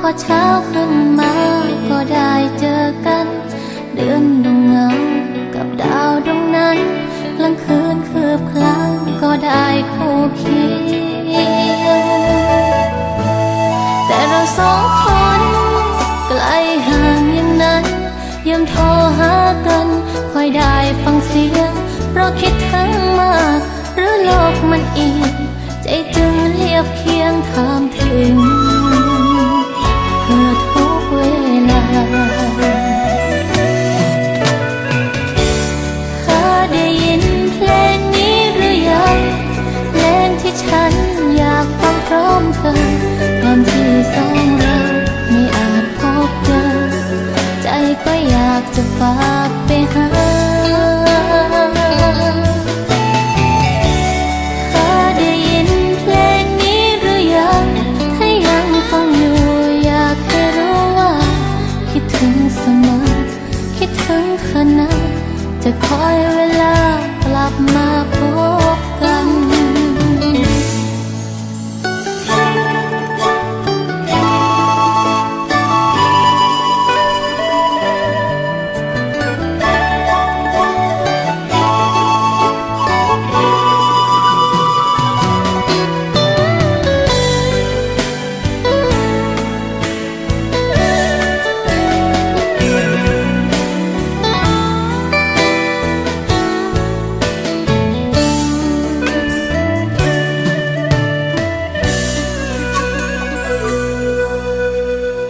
พอเช้าขึ้นมาก็ได้เจอกัน เดือนดวงเงากับดาวดวงนั้นกลางคืนคืบคลางก็ได้คู่เคียงแต่เราสองคนไกลห่างอย่างนั้นยังโทรหากันคอยได้ อยากจะฝากไปหา เธอได้ยินเพลงนี้หรือยัง ถ้ายังฟังอยู่อยากให้รู้ว่า คิดถึงเสมอ คิดถึงเธอนะ จะคอย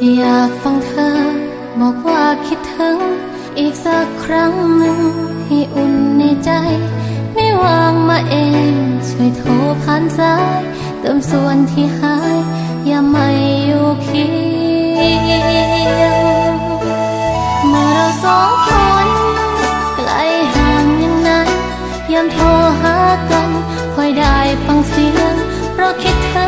อยากฟังเธอ บอกว่าคิดถึง อีกสักครั้งหนึ่งให้อุ่นในใจ ไม่วางมาเอง ช่วยโทรผ่านสาย เติมส่วนที่หาย อย่าไม่อยู่เคียงเมื่อเราสองคนไกลห่างอย่างนั้นยามโทรหากันคอยได้ฟังเสียง เพราะคิดถึง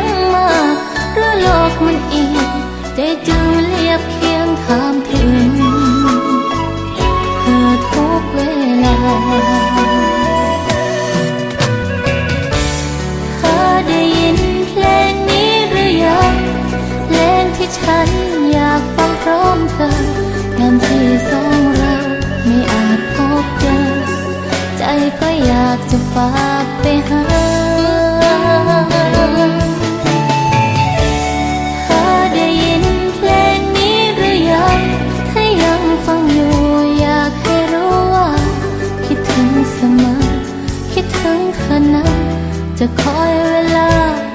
จะฝากไปหา เธอได้ยินเพลงนี้หรือยัง ถ้ายังฟังอยู่อยากให้รู้ว่า คิดถึงเสมอ คิดถึงเธอนะจะคอยเวลา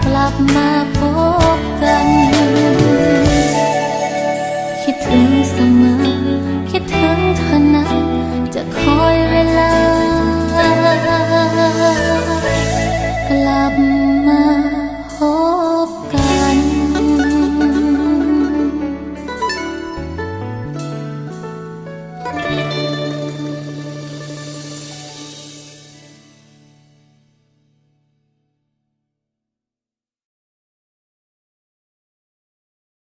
กลับมาพบกัน คิดถึงเสมอ คิดถึงเธอนะจะคอยเวลา